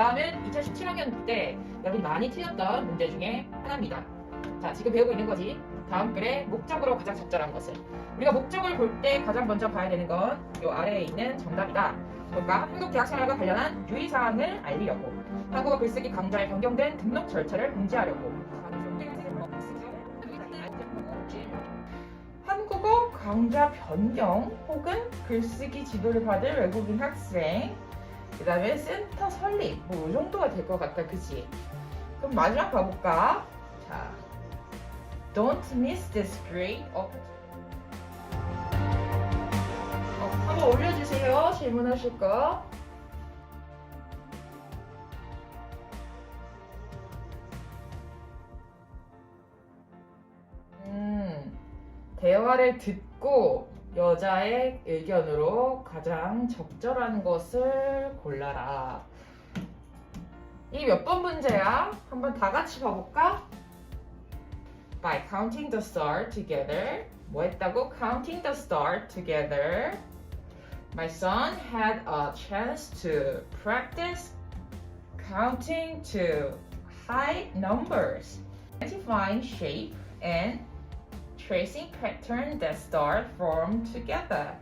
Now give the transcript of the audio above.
다음은 2017학년 때 여러분이 많이 틀렸던 문제 중에 하나입니다. 자, 지금 배우고 있는 거지. 다음 글에 목적으로 가장 적절한 것을. 우리가 목적을 볼 때 가장 먼저 봐야 되는 건 이 아래에 있는 정답이다. 그러니까 한국 대학 생활과 관련한 유의사항을 알리려고 한국어 글쓰기 강좌에 변경된 등록 절차를 공지하려고 한국어 강좌 변경 혹은 글쓰기 지도를 받을 외국인 학생 그 다음에 센터 설립 뭐 이 정도가 될 것 같다 그치? 그럼 마지막 봐볼까? 자, Don't miss this great opportunity 어, 한번 올려주세요 질문하실 거 음, 대화를 듣고 여자의 의견으로 가장 적절한 것을 골라라. 이 몇 번 문제야? 한번 다 같이 봐볼까? By counting the star together. 뭐 했다고? Counting the star together. My son had a chance to practice counting to high numbers, identifying shape and tracing pattern that start form together.